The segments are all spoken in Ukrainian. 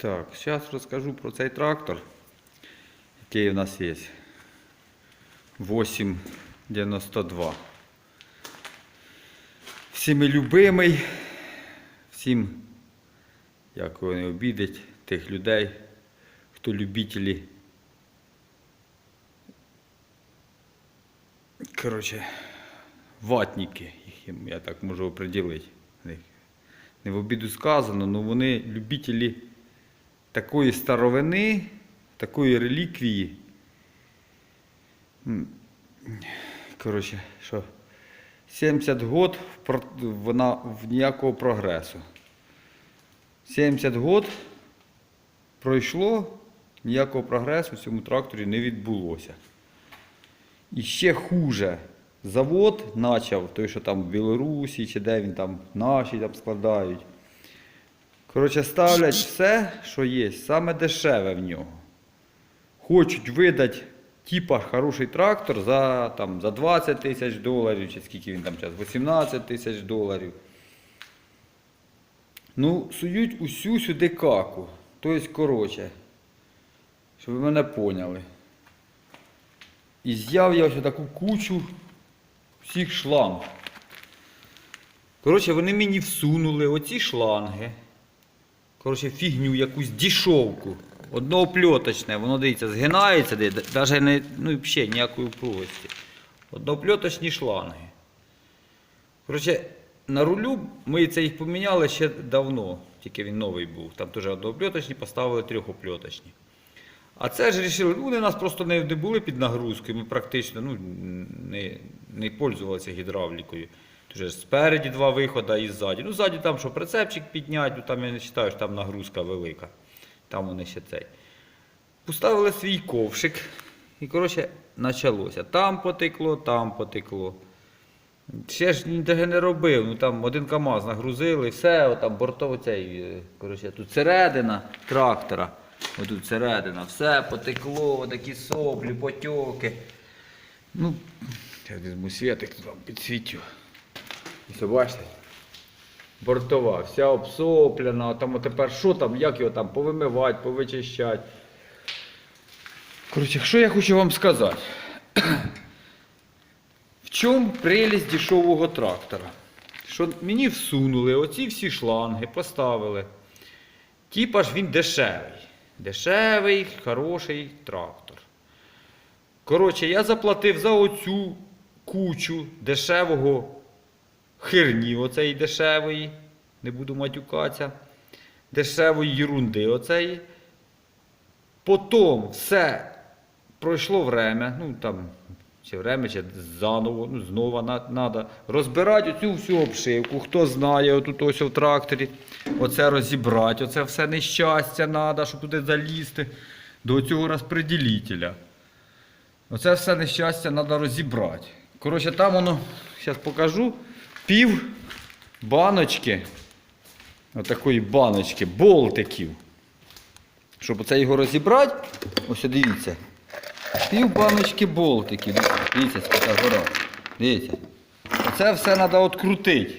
Так, зараз розкажу про цей трактор, який у нас є. 892. Всіми любимий, всім, як його не обідать, тих людей, хто любителі. Коротше, ватники, я так можу оприділити. Не в обіду сказано, але вони любителі такої старовини, такої реліквії. Коротше, що 70 год вона в ніякого прогресу. 70 год пройшло, ніякого прогресу в цьому тракторі не відбулося. І ще хуже. Завод почав, той, що там в Білорусі, чи де він там наші там складають. Коротше, ставлять все, що є, саме дешеве в нього. Хочуть видати, типа, хороший трактор за, там, за 20 тисяч доларів, чи скільки він там зараз, 18 тисяч доларів. Ну, сують усю сюди каку. Тобто, коротше, щоб ви мене поняли. І з'яв я ось таку кучу всіх шланг. Коротше, вони мені всунули оці шланги. Коротше, фігню якусь дішовку. Однопльоточне, воно дивіться, згинається, навіть не, ну, взагалі ніякої упругості. Однопльоточні шланги. Коротше, на рулю ми це їх поміняли ще давно, тільки він новий був. Там теж однопльоточні, поставили трьохопльоточні. А це ж рішили, ну, вони нас просто не були під нагрузкою, ми практично ну, не, не пользувалися гідравлікою. Тож спереді два виходи і ззаді. Ну, ззаді там, що прицепчик підняти, ну там я не вважаю, що там нагрузка велика. Там вони ще цей. Поставили свій ковшик. І, коротше, почалося. Там потекло, там потекло. Ще ж ніде не робив. Ну там один КАМАЗ нагрузили, все, там бортово цей, е, коротше, тут середина трактора. Отут середина, все потекло, такі соплі, потьоки. Ну, я візьму світик, тут вам підсвічу. Ось бачите? Бортова, вся обсоплена, там тепер що там, як його там повимивати, повичищати. Коротше, що я хочу вам сказати? В чому прелість дешевого трактора? Що мені всунули оці всі шланги, поставили. Типа ж він дешевий. Дешевий, хороший трактор. Коротше, я заплатив за оцю кучу дешевого херні, оцеї дешевої, не буду матюкатися, дешевої єрунди оцеї. Потім все пройшло время, ну там, чи время, чи заново, ну знову треба розбирати оцю всю обшивку. Хто знає, отут ось в тракторі, оце розібрати, оце все нещастя треба, щоб туди залізти до цього розпреділителя. Оце все нещастя треба розібрати. Коротше, там воно, зараз покажу, пів баночки, отакої баночки, болтиків. Щоб оце його розібрати, ось дивіться. Пів баночки болтиків. Дивіться, така гора. Дивіться. Оце все треба відкрутити.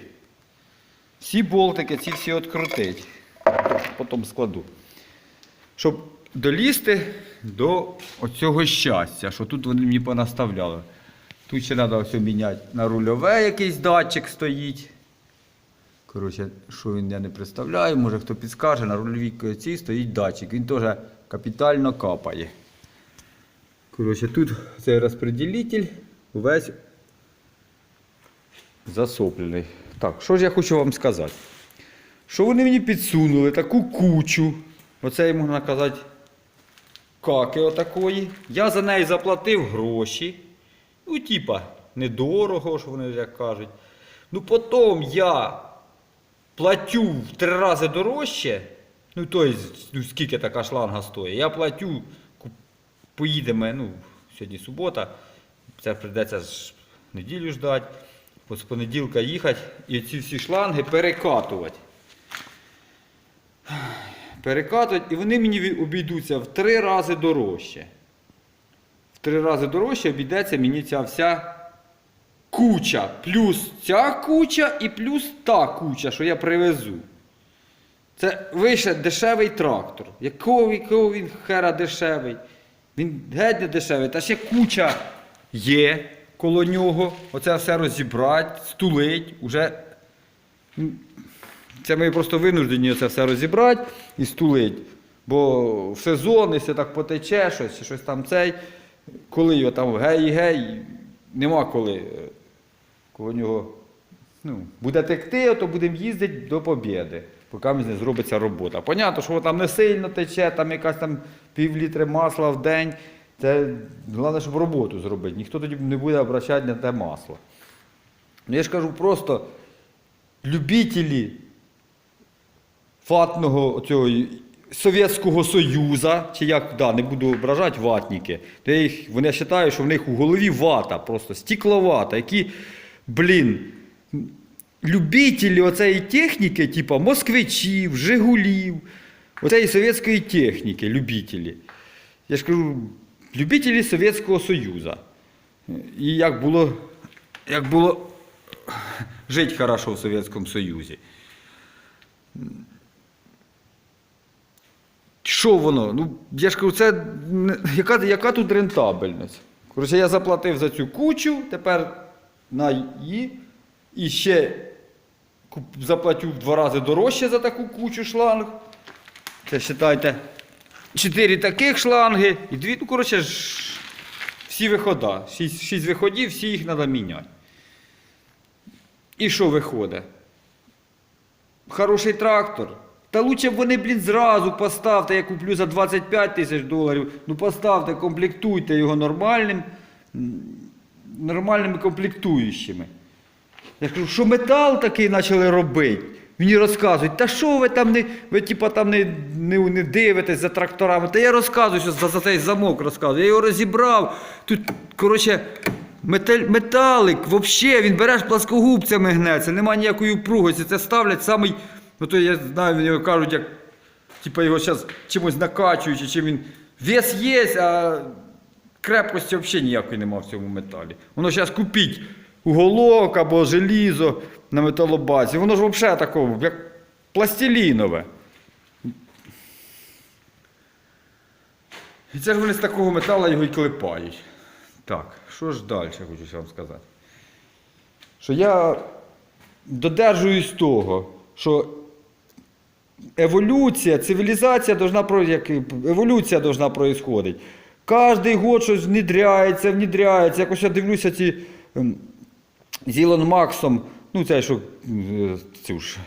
Всі болтики, ці всі відкрутити. Потім складу. Щоб долізти до оцього щастя, що тут вони мені понаставляли. Тут ще треба все міняти на рульове якийсь датчик стоїть. Коротше, що він я не представляю, може хто підскаже, на рульовій цій стоїть датчик. Він теж капітально капає. Коротше, тут цей розподілитель весь засоплений. Так, що ж я хочу вам сказати? Що вони мені підсунули таку кучу, оце можна казати, каки отакої. Я за неї заплатив гроші. Ну, типа, недорого, що вони як кажуть. Ну, потім я платю в три рази дорожче. Ну, тобто, ну, скільки така шланга стоїть. Я платю, поїдемо, ну, сьогодні субота, це прийдеться ж неділю ждати, з понеділка їхати і ці всі шланги перекатувати. Перекатувати, і вони мені обійдуться в три рази дорожче. Три рази дорожче обійдеться мені ця вся куча. Плюс ця куча і плюс та куча, що я привезу. Це вище дешевий трактор. Якого, якого він хера дешевий? Він геть не дешевий, та ще куча є коло нього. Оце все розібрати, стулить. Уже... Це ми просто винуждені це все розібрати і стулить. Бо в сезон, якщо так потече щось, щось там цей, коли його там гей-гей, нема коли. е, Коло нього ну, буде текти, то будемо їздити до побєди, поки не зробиться робота. Понятно, що там не сильно тече, там якась там пів літри масла в день. Це головне, щоб роботу зробити. Ніхто тоді не буде обращати на те масло. Ну, я ж кажу, просто любителі ватного цього Совєтського Союзу, чи як, да, не буду ображати ватники, я їх, вони вважають, що в них у голові вата, просто стекловата, які, блін, любителі оцеї техніки, типа москвичів, Жигулів, оцеї совєтської техніки, любителі. Я ж кажу, любителі Совєтського Союзу. І як було, як було жити хорошо в Совєтському Союзі. Що воно? Ну, я ж кажу, це яка, яка тут рентабельність? Коротше, я заплатив за цю кучу, тепер на її і ще заплатю в два рази дорожче за таку кучу шланг. Це вважайте, чотири таких шланги і дві, ну, коротше, всі вихода. Шість, шість виходів, всі їх треба міняти. І що виходить? Хороший трактор. Та лучше б вони, блін, зразу поставте, я куплю за 25 тисяч доларів. Ну поставте, комплектуйте його нормальним, нормальними комплектуючими. Я кажу, що метал такий почали робити. Мені розказують, та що ви там не, ви типа там не, не, не дивитесь за тракторами. Та я розказую, що за, за цей замок розказую. Я його розібрав. Тут, коротше, металь, металик, взагалі, він береш пласкогубцями гнеться, немає ніякої упругості. Це ставлять самий, ну то я знаю, мені кажуть, як типа його зараз чимось накачуючи, чим він. Вес є, а крепкості взагалі ніякої немає в цьому металі. Воно зараз купіть уголок або желізо на металобазі. Воно ж взагалі такого, як пластилінове. І це ж вони з такого металу його і клепають. Так, що ж далі хочу вам сказати? Що я додержуюсь того, що еволюція, цивілізація должна як еволюція должна происходить. Кожний год щось внідряється, внідряється. Якось я дивлюся ці ем, з Ілон Максом, ну це що е, цю ж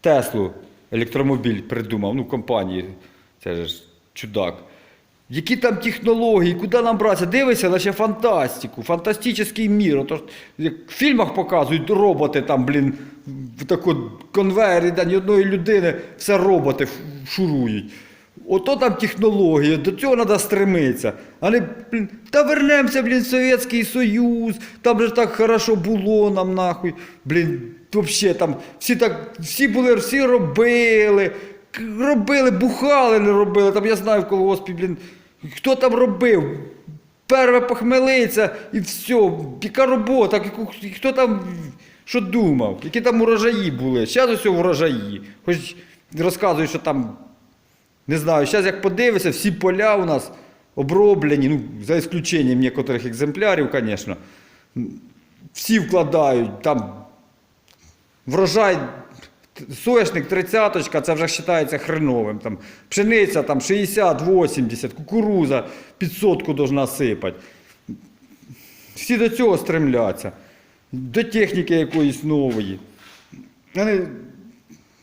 Теслу електромобіль придумав, ну компанії, це ж чудак. Які там технології, куди нам братися? Дивися, наче фантастику, фантастичний мір. Ото, як в фільмах показують роботи там, блін, в таку конвейері, де ні одної людини, все роботи шурують. Ото там технологія, до цього треба стремитися. А не, блін, та вернемося, блін, в Совєтський Союз, там же так хорошо було нам нахуй. Блін, взагалі там всі так, всі були, всі робили, робили, бухали, не робили. Там я знаю в колгоспі, блін, хто там робив. Перше похмелиться і все. Яка робота, хто там що думав, які там урожаї були. Зараз ось урожаї. Хоч розказують, що там не знаю, зараз як подивишся, всі поля у нас оброблені, ну, за исключенням некоторих екземплярів, звісно. Всі вкладають, там врожай, соняшник 30 це вже вважається хреновим. Там, пшениця там 60-80, кукуруза під сотку должна сипати. Всі до цього стремляться. До техніки якоїсь нової. Вони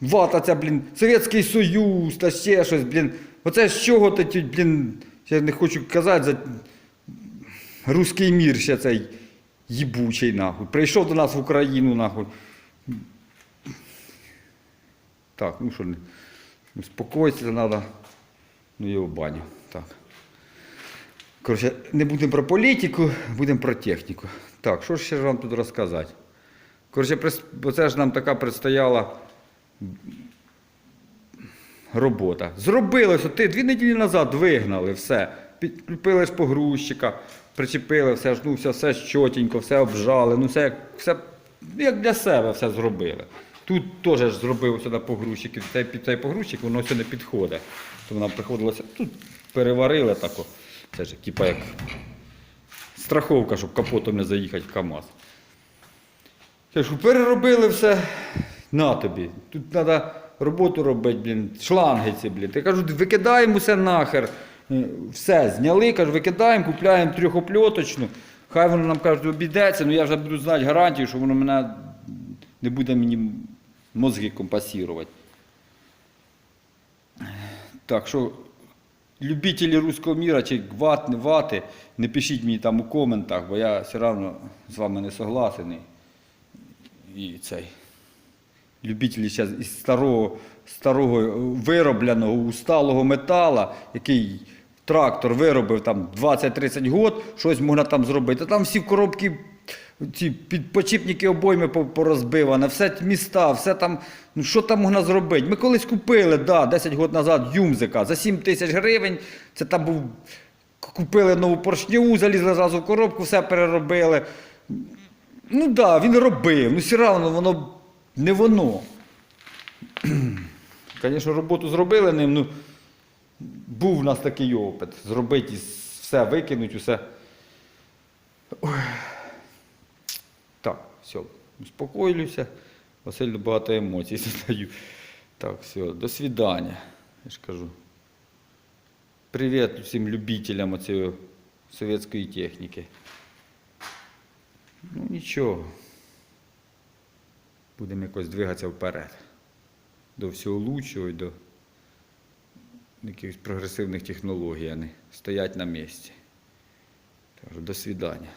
Вата ця, блін, Совєтський Союз та ще щось, блін. Оце з чого то блін, я не хочу казати за руський мір ще цей їбучий, нахуй. Прийшов до нас в Україну, нахуй. Так, ну що, успокоїтися треба. Ну, його в баню. Так. Коротше, не будемо про політику, будемо про техніку. Так, що ж ще вам тут розказати? Коротше, оце ж нам така предстояла робота. Зробили, що ти дві неділі назад вигнали все. Підкупили ж погрузчика, причепили все, ж, ну, все, все чотенько, все обжали, ну все, все ну, як для себе все зробили. Тут теж зробив сюди погрузчик, і цей, цей погрузчик воно все не підходить. То нам приходилося тут переварили тако. Це ж типа як страховка, щоб капотом не заїхати в КАМАЗ. Я ж переробили все. На тобі. Тут треба роботу робити, блін, шланги ці, блін. Я кажу, викидаємо все нахер. Е, Все, зняли, кажу, викидаємо, купляємо трьохопльоточну. Хай воно нам кажуть, обійдеться, ну я вже буду знати гарантію, що воно мене не буде мені мозги компасувати. Так що, любителі руського міра чи ват, не вати, не пишіть мені там у коментах, бо я все одно з вами не согласений. І цей. Любителі зараз із старого, старого виробленого усталого метала, який трактор виробив там 20-30 год, щось можна там зробити. Там всі коробки, ці підпочіпники обойми по- порозбивані, все міста, все там, ну що там можна зробити? Ми колись купили, да, 10 років назад Юмзика за 7 тисяч гривень. Це там був. Купили нову поршневу, залізли зразу в коробку, все переробили. Ну так, да, він робив, ну все одно воно не воно. Звісно, роботу зробили ним, ну був у нас такий опит. Зробити все, викинути, усе. Ой. Так, все, успокоюся. Василь багато емоцій задаю. Так, все, до свидання. Я ж кажу. Привіт всім любителям цієї совєтської техніки. Ну нічого. Будемо якось двигатися вперед. До всього лучшого і до якихось прогресивних технологій, а не стоять на місці. Так до свидання.